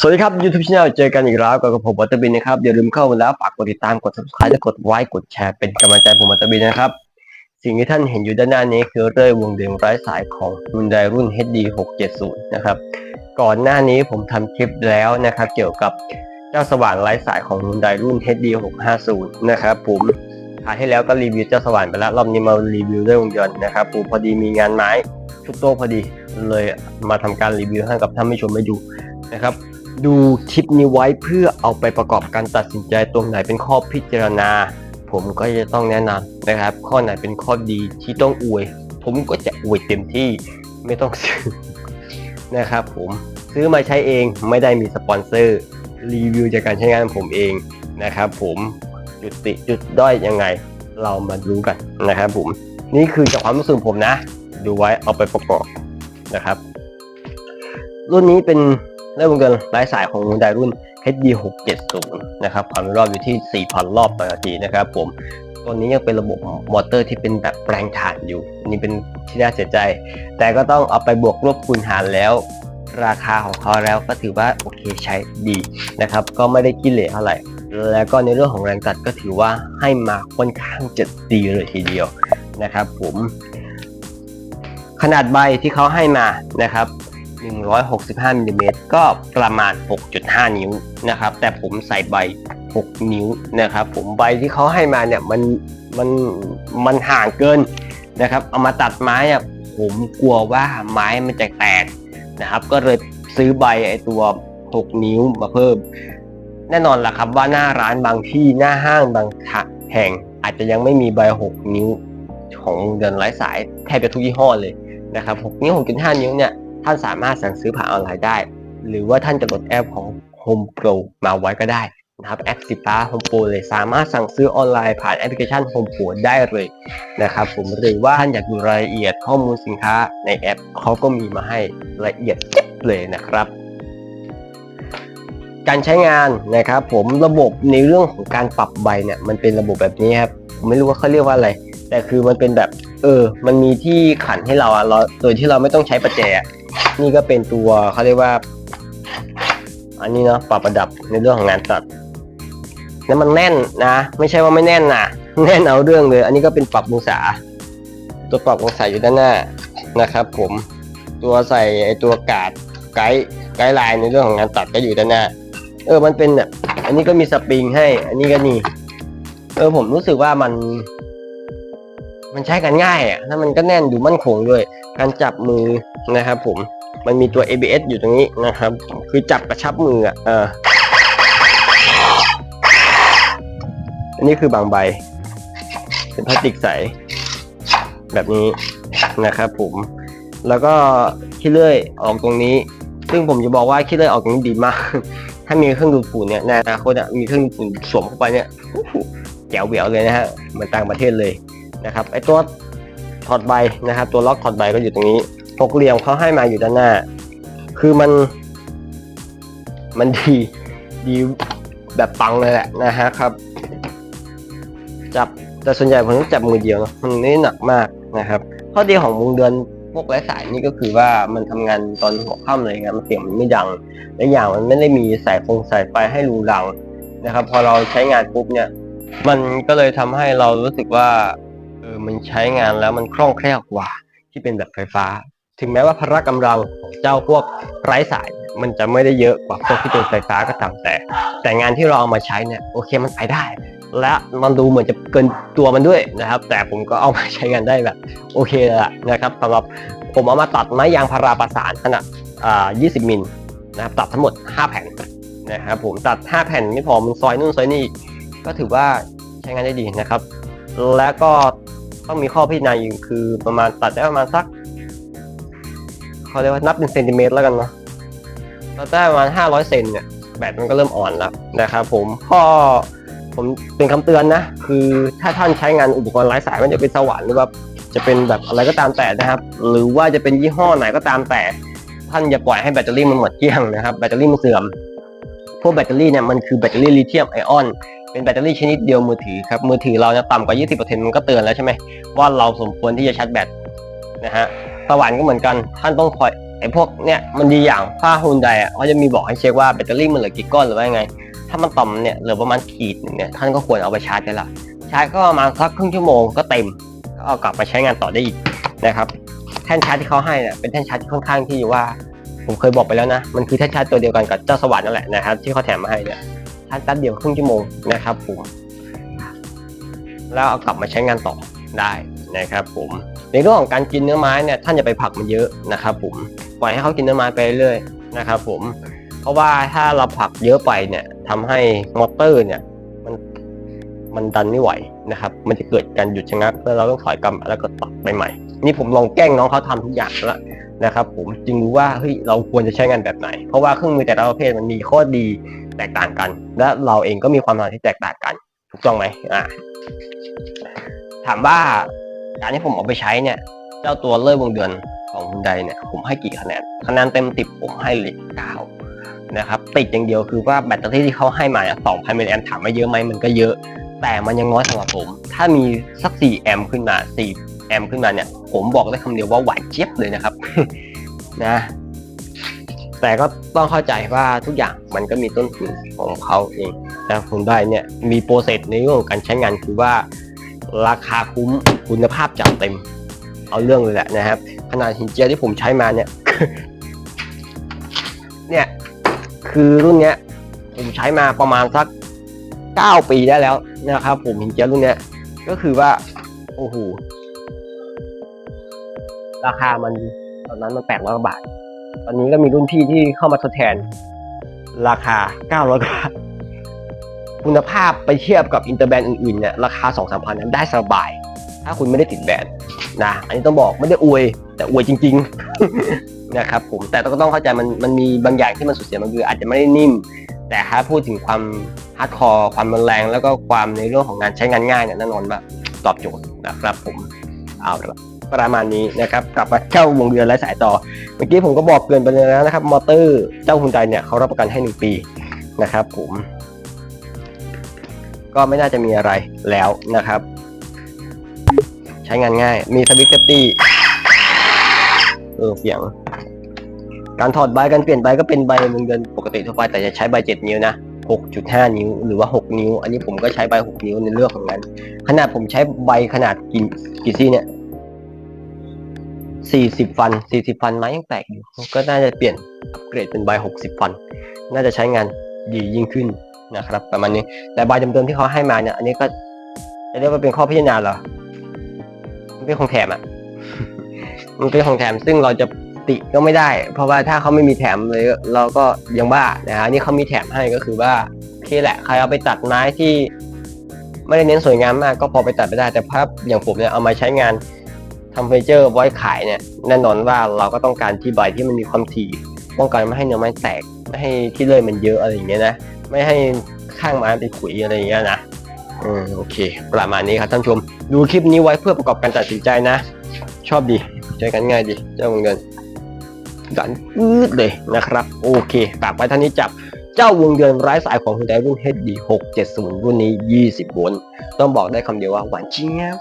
สวัสดีครับ YouTube c h anel เจอกันอีกแล้วกับผมวัตเตอร์บินนะครับอย่าลืมเข้ามาแล้วฝากกดติดตามกด subscribe และกดไลค์กดแชร์เป็นกำลังใจผมวัตเตอร์บินนะครับ สิ่งที่ท่านเห็นอยู่ด้านหน้านี้คือเรื่อยวงเดืองไร้สายของ Hyundai รุ่น HD 670 นะครับ ก่อนหน้านี้ผมทำคลิปแล้วนะครับ เกี่ยวกับเจ้าสว่านไร้สายของ Hyundai รุ่น HD 650 นะครับผมคาวที่แล้วก็รีวิวเจ้าสว่านไปแล้วรอบนี้มารีวิวเรื่องวงจรนะครับผมพอดีมีงานไม้ชุดโต๊ะพอดีเลยมาทำการรีวิวให้กับท่านผู้ชมได้ดูนะครับ ดูคลิปนี้ไว้เพื่อเอาไปประกอบการตัดสินใจตรงไหนเป็นข้อพิจารณา ผมก็จะต้องแนะนำนะครับ ข้อไหนเป็นข้อดีที่ต้องอวย ผมก็จะอวยเต็มที่ไม่ต้องซื้อนะครับผมซื้อมาใช้เองไม่ได้มีสปอนเซอร์รีวิวจากการใช้งานของผมเองนะครับผมจุดติจุดด้อยยังไง เรามาดูกันนะครับผมนี่คือจากความรู้สึกผมนะ ดูไว้เอาไปประกอบนะครับ รุ่นนี้เป็น เรื่องวงจรไร้สายของ Hyundai รุ่น HD 670นะครับความเร็วรอบอยู่ที่ 4,000 รอบต่อนาทีนะครับผมตัวนี้ยังเป็นระบบมอเตอร์ที่เป็นแบบแรงถ่านอยู่ นี่เป็นที่น่าเสียใจ แต่ก็ต้องเอาไปบวกลบคูณหารแล้ว ราคาของเขาแล้วก็ถือว่าโอเคใช้ดีนะครับ ก็ไม่ได้กิเลสเท่าไหร่ แล้วก็ในเรื่องของแรงตัดก็ถือว่าให้มาค่อนข้างจะดีเลยทีเดียวนะครับผมขนาดใบที่เขาให้มานะครับ 165มิลลิเมตรก็ประมาณ 6.5 นิ้วนะครับ แต่ผมใส่ใบ 6 นิ้วนะครับ ผมใบที่เขาให้มาเนี่ยมันมันมันห่างเกินนะครับ เอามาตัดไม้อะผมกลัวว่าไม้มันจะแตกนะครับ ก็เลยซื้อใบไอตัว 6 นิ้วมาเพิ่ม แน่นอนล่ะครับว่าหน้าร้านบางที่หน้าห้างบางแห่งอาจจะยังไม่มีใบ 6 นิ้วของเดินไร้สายแทบจะทุกยี่ห้อเลยนะครับ 6 นิ้ว 6.5 นิ้วเนี่ย ท่านสามารถสั่งซื้อผ่านออนไลน์ได้ หรือว่าท่านจะโหลดแอปของ Home Pro มาไว้ก็ได้นะครับแอปสีฟ้า Home Pro เลยสามารถสั่งซื้อออนไลน์ผ่านแอปพลิเคชัน Home Pro ได้เลยนะครับผมหรือว่าท่านอยากดูรายละเอียดข้อมูลสินค้าในแอปเขาก็มีมาให้ละเอียดจิ๊บเลยนะครับ การใช้งานนะครับผมระบบในเรื่องของการปรับใบเนี่ยมันเป็นระบบแบบนี้ครับผมไม่รู้ว่าเขาเรียกว่าอะไร แต่คือมันเป็นแบบ เออ มันมีที่ขันให้เราอะเราโดยที่เราไม่ต้องใช้ประแจ นี่ก็เป็นตัวเขาเรียกว่า อันนี้เนาะปรับระดับในเรื่องของงานตัดแล้วมันแน่นนะ ไม่ใช่ว่าไม่แน่นนะแน่นเอาเรื่องเลย อันนี้ก็เป็นปรับองศา ตัวปรับองศาอยู่ด้านหน้านะครับ ผมตัวใส่ไอตัวกาดไกด์ไกด์ไลน์ในเรื่องของงานตัดก็อยู่ด้านหน้า เออมันเป็นแบบอันนี้ก็มีสปริงให้ อันนี้ก็นี่เออผมรู้สึกว่ามัน มันใช้กันง่ายอะถ้ามันก็แน่นดูมั่นคงด้วย การจับมือนะครับผมมันมีตัว ABS อยู่ตรงนี้นะครับ คือจับกระชับมืออะเอออันนี้คือบางใบ เป็นพลาสติกใส แบบนี้นะครับผม แล้วก็ขี้เลื่อยออกตรงนี้ ซึ่งผมจะบอกว่าขี้เลื่อยออกตรงนี้ดีมาก ถ้ามีเครื่องดูดฝุ่นเนี่ยในอนาคตอะมีเครื่องดูดฝุ่นสวมเข้าไปเนี่ยแจ๋วเบียวเลยนะฮะเหมือนต่างประเทศเลย นะครับไอตัวถอดใบนะครับ ตัวล็อกถอดใบก็อยู่ตรงนี้หกเหลี่ยมเขาให้มาอยู่ด้านหน้า คือมัน มันดีดีแบบปังเลยแหละนะฮะครับ จับแต่ส่วนใหญ่ผมต้องจับมือเดียวเนอะมันไม่หนักมากนะครับข้อดีของวงเดือนพวกไร้สายนี่ก็คือว่ามันทำงานตอนหัวค่ำเลยครับมันเสียงมันไม่ดังและอย่างมันไม่ได้มีสายฟงสายไฟให้รูดังนะครับ พอเราใช้งานปุ๊บเนี่ย มันก็เลยทำให้เรารู้สึกว่า มันใช้งานแล้วมันคล่องแคล่วกว่าที่เป็นแบบไฟฟ้า ถึงแม้ว่าพละกำลังเจ้าพวกไร้สาย มันจะไม่ได้เยอะกว่าพวกที่เป็นไฟฟ้าก็ตามแต่ แต่งานที่เราเอามาใช้เนี่ยโอเคมันไปได้ และมันดูเหมือนจะเกินตัวมันด้วยนะครับ แต่ผมก็เอามาใช้งานได้แบบโอเคเลยละนะครับสำหรับผมเอามาตัดไม้ยางพาราประสานขนาดอ่า20 มิลนะครับตัดทั้งหมด 5 แผ่นนะครับผมตัด 5 แผ่นไม่พอมันซอยนู่นซอยนี่ก็ถือว่าใช้งานได้ดีนะครับ และก็ ต้องมีข้อพิจารณาอยู่คือประมาณตัดได้ประมาณสักเขาเรียกว่านับเป็นเซนติเมตรแล้วกันเนาะตัดได้ประมาณ500เซนเนี่ยแบตมันก็เริ่มอ่อนแล้วนะครับผมข้อผมเป็นคำเตือนนะ คือถ้าท่านใช้งานอุปกรณ์ไร้สายมันจะเป็นสว่านหรือว่าจะเป็นแบบอะไรก็ตามแต่นะครับ หรือว่าจะเป็นยี่ห้อไหนก็ตามแต่ ท่านอย่าปล่อยให้แบตเตอรี่มันหมดเกลี้ยงนะครับแบตเตอรี่มันเสื่อมพวกแบตเตอรี่เนี่ยมันคือแบตเตอรี่ลิเธียมไอออน เป็นแบตเตอรี่ชนิดเดียวมือถือครับ มือถือเราเนี่ยต่ำกว่า 20%มันก็เตือนแล้วใช่ไหมว่าเราสมควรที่จะชาร์จแบตนะฮะสว่านก็เหมือนกันท่านต้องคอยไอ้พวกเนี่ยมันดีอย่างผ้าฮุนไดอะเขาจะมีบอกให้เช็คว่าแบตเตอรี่มันเหลือกี่ก้อนหรือว่ายังไง ถ้ามันต่ำเนี่ยเหลือประมาณขีดหนึ่งเนี่ยท่านก็ควรเอาไปชาร์จได้ละชาร์จก็ประมาณสักครึ่งชั่วโมงก็เต็มก็เอากลับมาใช้งานต่อได้อีกนะครับแท่นชาร์จที่เขาให้เนี่ยเป็นแท่นชาร์จที่ค่อนข้างที่ว่า ผมเคยบอกไปแล้วนะ มันคือแท่นชาร์จตัวเดียวกันกับเจ้าสว่านนั่นแหละนะครับที่เขาแถมมาให้เนี่ย ชาร์จแป๊บเดียวครึ่งชั่วโมงนะครับผมแล้วเอากลับมาใช้งานต่อได้นะครับผมในเรื่องของการกินเนื้อไม้เนี่ยท่านอย่าไปผลักมันเยอะนะครับผมปล่อยให้เขากินเนื้อไม้ไปเรื่อยนะครับผมเพราะว่าถ้าเราผลักเยอะไปเนี่ยทำให้มอเตอร์เนี่ยมันมันดันไม่ไหวนะครับ มันจะเกิดการหยุดชะงักแล้วเราต้องถอยกลับแล้วก็ตัดไปใหม่ นี่ผมลองแกล้งน้องเขาทำทุกอย่างแล้วนะครับ ผมจึงรู้ว่าเฮ้ยเราควรจะใช้งานแบบไหน เพราะว่าเครื่องมือแต่ละประเภทมันมีข้อดี แตกต่างกัน และเราเองก็มีความถนัดที่แตกต่างกัน ถูกต้องไหมอ่าถามว่าการที่ผมเอาไปใช้เนี่ย เจ้าตัวเลื่อยวงเดือนของฮุนไดเนี่ย ผมให้กี่คะแนนคะแนนเต็มติบผมให้เลยเก้านะครับติดอย่างเดียวคือว่าแบตเตอรี่ที่เขาให้มาสอะ2,000มิลลิแอมถามว่าเยอะไหมมันก็เยอะ แต่มันยังน้อยสำหรับผม ถ้ามีสัก4แอมป์ขึ้นมา4แอมป์ขึ้นมาเนี่ย ผมบอกได้คำเดียวว่าหวานเจี๊ยบเลยนะครับนะ แต่ก็ต้องเข้าใจว่าทุกอย่างมันก็มีต้นทุนของเขาเองนะคุณได้เนี่ยมีโปรเซสในเรื่องของการใช้งานคือว่า ราคาคุ้มคุณภาพจัดเต็ม เอาเรื่องเลยแหละนะครับ ขนาดหินเจียที่ผมใช้มาเนี่ย เนี่ยคือรุ่นเนี้ย ผมใช้มาประมาณสักเก้าปีได้แล้วนะครับ ผมหินเจียรุ่นเนี้ย ก็คือว่า โอ้โหราคามันตอนนั้นมันแปดร้อยบาท ตอนนี้ก็มีรุ่นพี่ที่เข้ามาทดแทน ราคาเก้าร้อยบาทคุณภาพไปเทียบกับอินเตอร์แบรนด์อื่นๆเนี่ยราคาสองสามพันนั้นได้สบาย ถ้าคุณไม่ได้ติดแบรนด์นะ อันนี้ต้องบอกไม่ได้อวย แต่อวยจริง ๆ นะครับผมแต่ก็ต้องเข้าใจมันมันมีบางอย่างที่มันสูญเสียมันคืออาจจะไม่ได้นิ่ม แต่ถ้าพูดถึงความฮาร์ดคอร์ความรุนแรง แล้วก็ความในเรื่องของงานใช้งานง่ายเนี่ยแน่นอนว่าตอบโจทย์นะครับผมเอาละ ประมาณนี้นะครับกลับมาเข้าวงเดือนและสายต่อ เมื่อกี้ผมก็บอกเกินไปแล้วนะครับ มอเตอร์เจ้าฮุนไดเนี่ยเขารับประกันให้ 1 ปีนะครับผมก็ไม่น่าจะมีอะไรแล้วนะครับ ใช้งานง่าย มีสวิตช์เซฟตี้เออเสียง การถอดใบการเปลี่ยนใบก็เป็นใบวงเดือนปกติทั่วไปแต่จะใช้ใบ 7 นิ้วนะ 6.5 นิ้วหรือว่า 6 นิ้ว อันนี้ผมก็ใช้ใบ 6 นิ้วในเรื่องของนั้น ขนาดผมใช้ใบขนาดกี่กี่ซี่เนี่ย 40ฟัน40ฟันไม้ยังแตกอยู่ ก็น่าจะเปลี่ยนอัปเกรดเป็นใบ60ฟัน น่าจะใช้งานดียิ่งขึ้นนะครับ ประมาณนี้ แต่ใบเดิมๆที่เขาให้มาเนี่ย อันนี้ก็จะเรียกว่าเป็นข้อพิจารณาเหรอมันเป็นของแถมอะ มันเป็นของแถมซึ่งเราจะติก็ไม่ได้ เพราะว่าถ้าเขาไม่มีแถมเลยเราก็ยังบ้านะฮะนี่เขามีแถมให้ก็คือว่าโอเคแหละใครเอาไปตัดไม้ที่ ไม่ได้เน้นสวยงามมากก็พอไปตัดไปได้แต่ภาพอย่างผมเนี่ยเอามาใช้งาน ทำเฟอร์นิเจอร์ไว้ขายเนี่ยแน่นอนว่าเราก็ต้องการที่ใบที่มันมีความถี่ป้องกันไม่ให้เนื้อไม้แตกไม่ให้ที่เลื่อยมันเยอะอะไรอย่างเงี้ยนะไม่ให้ข้างไม้เป็นขุยอะไรอย่างเงี้ยนะอืมโอเค ประมาณนี้ครับท่านชม ดูคลิปนี้ไว้เพื่อประกอบการตัดสินใจนะ ชอบดีใช้กันง่ายดีเจ้าวงเงินกันอืดเลยนะครับ โอเคฝากไว้ท่านี้จับเจ้าวงเดือนไร้สายของคุณไดรุ่น HD 670 รุ่นนี้ 20 โวลต์ต้องบอกได้คำเดียวว่าหวานเจี๊ยบ